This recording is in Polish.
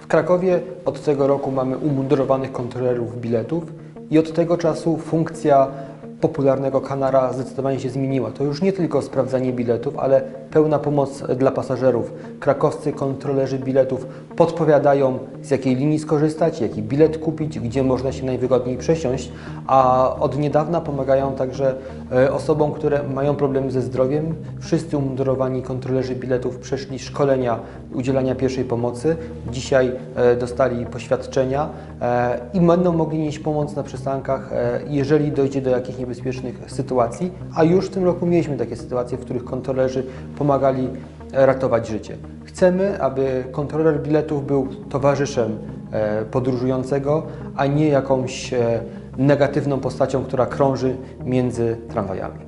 W Krakowie od tego roku mamy umundurowanych kontrolerów biletów i od tego czasu funkcja popularnego kanara zdecydowanie się zmieniła. To już nie tylko sprawdzanie biletów, ale pełna pomoc dla pasażerów. Krakowscy kontrolerzy biletów podpowiadają z jakiej linii skorzystać, jaki bilet kupić, gdzie można się najwygodniej przesiąść, a od niedawna pomagają także e, osobom, które mają problemy ze zdrowiem. Wszyscy umundurowani kontrolerzy biletów przeszli szkolenia udzielania pierwszej pomocy. Dzisiaj e, dostali poświadczenia e, i będą mogli nieść pomoc na przystankach, jeżeli dojdzie do jakichś niebezpiecznych sytuacji. A już w tym roku mieliśmy takie sytuacje, w których kontrolerzy pomagali e, ratować życie. Chcemy, aby kontroler biletów był towarzyszem e, podróżującego, a nie jakąś e, negatywną postacią, która krąży między tramwajami.